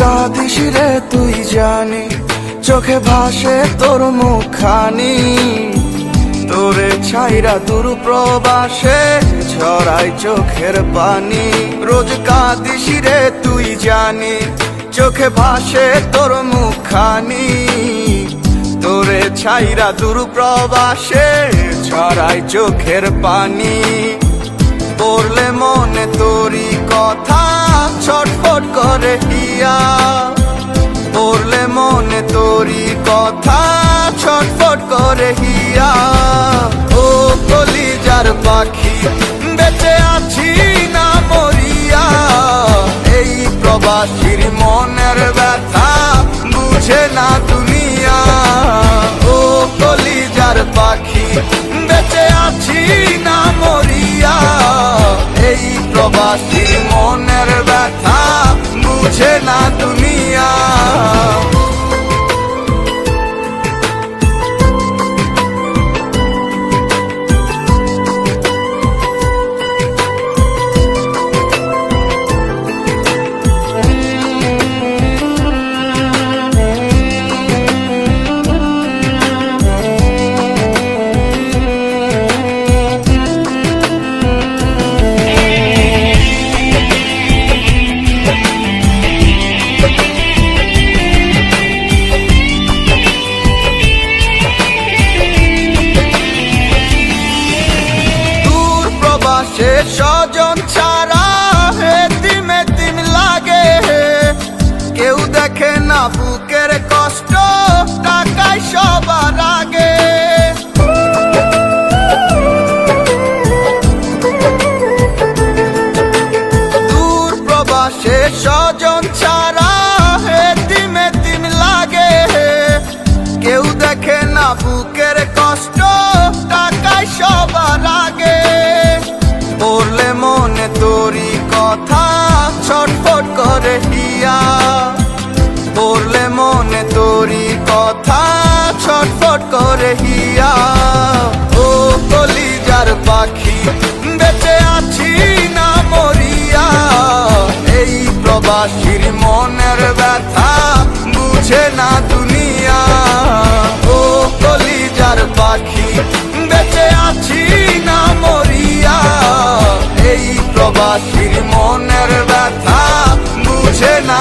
কাঁদিস রে তুই জানি, চোখে ভাসে তোর মুখানি তোরে ছাইরা দূর প্রবাসে ছড়াই চোখের পানি। রোজ কাঁদিস রে তুই জানি, চোখে ভাসে তোর মুখানি তোরে ছাইরা দূর প্রবাসে ছড়াই চোখের পানি। পড়লে মনে তোরি কথা, ছটফট করে হিয়া পড়লে মনে তোরি কথা ছটফট করে হিয়া ও কলিজার পাখি, বেঁচে আছি না মরিয়া। এই প্রবাসীর মনের ব্যথা বুঝে না দুনিয়া। ও কলিজার পাখি, বেঁচে আছি না মরিয়া। এই প্রবাসীর ব্যথা বুঝে না দুনিয়া প্রবাসে স্বজন ছাড়া হেতিম এতিম লাগে। কেউ দেখে না বুকের কষ্ট, টাকায় সবার আগে। দূর প্রবাসে স্বজন ছাড়া হেতিম এতিম লাগে। কেউ দেখে না বুকের মনে পাখির মনের ব্যথা বুঝে না